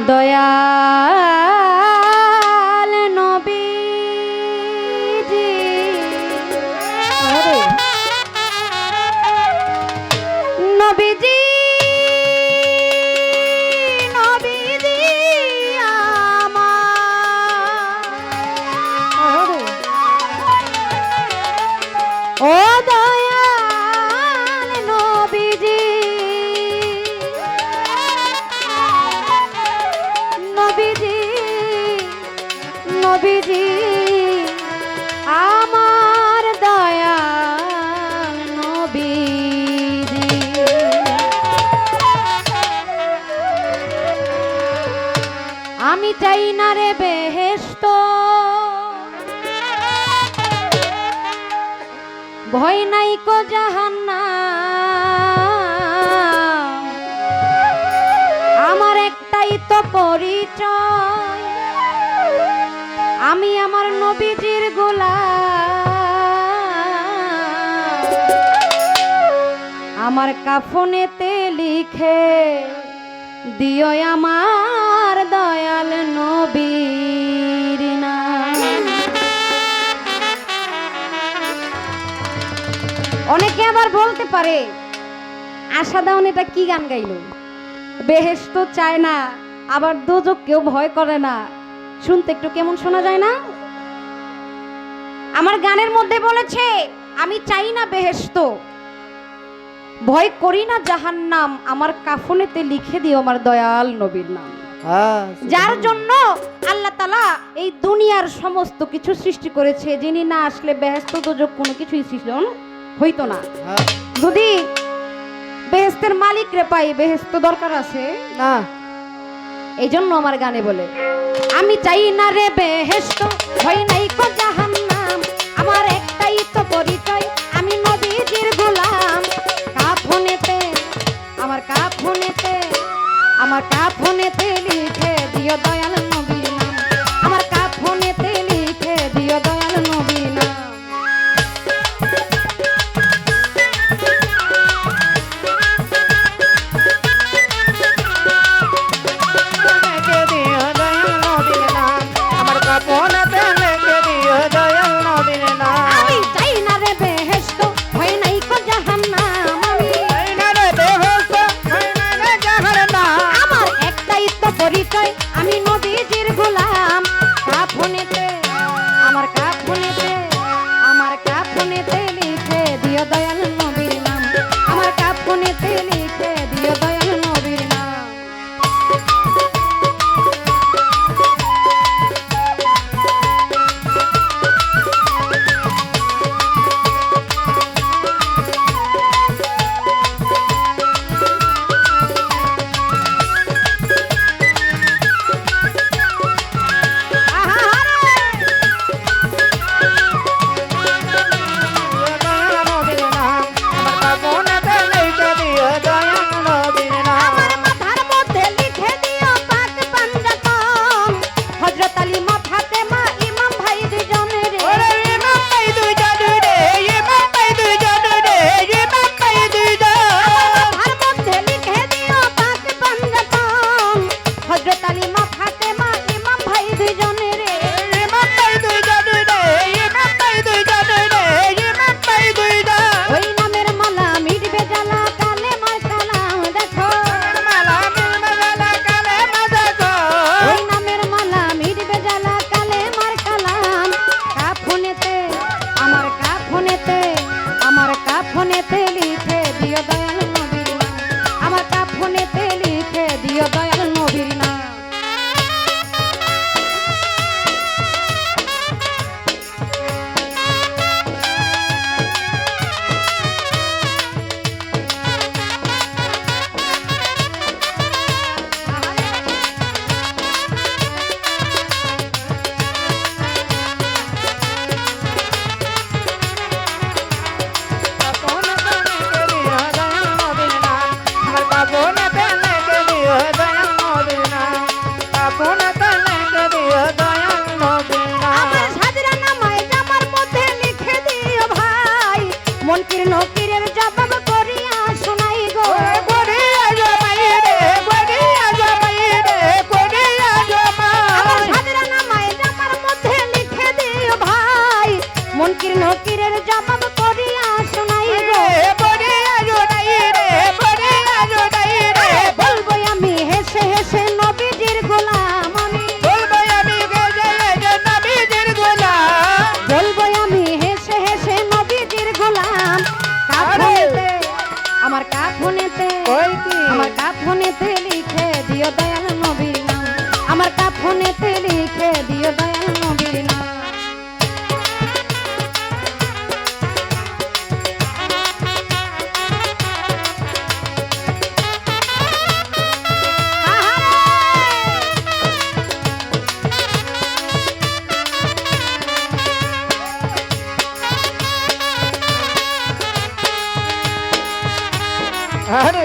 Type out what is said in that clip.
দয়াল আমি চাই না রে বেহেস্ত ভয় নাই কো জাহান্না আমার একটাই তো পরিচয়। আমি আমার নবীজির গোলাম। আমার কাফনেতে লিখে দিও আমার দয়াল নবীর অনেকে আবার বলতে পারে, আশা দাওন এটা কি গান গাইলো? বেহেস্ত চায় না, আবার দোজক কেউ ভয় করে না। শুনতে একটু কেমন শোনা যায় না? আমার গানের মধ্যে বলেছে, আমি চাই না বেহেস্ত ভয় করি না জাহান্নাম আমার কাফনেতে লিখে দিও আমার দয়াল নবীর নাম। হ্যাঁ যার জন্য আল্লাহ তালা এই দুনিয়ার সমস্ত কিছু সৃষ্টি করেছে যিনি না আসলে বেহেস্ত দোজক কোনো কিছুই সৃজন হইতো না। হ্যাঁ, যদি বেহেস্তের মালিক রে পাই বেহেস্ত দরকার আছে? না। এই জন্য আমার গানে বলে আমি চাই না রে বেহেস্ত ভয় নাই কো জাহান্নাম আমার একটাই তো পরিচয় আরে বলে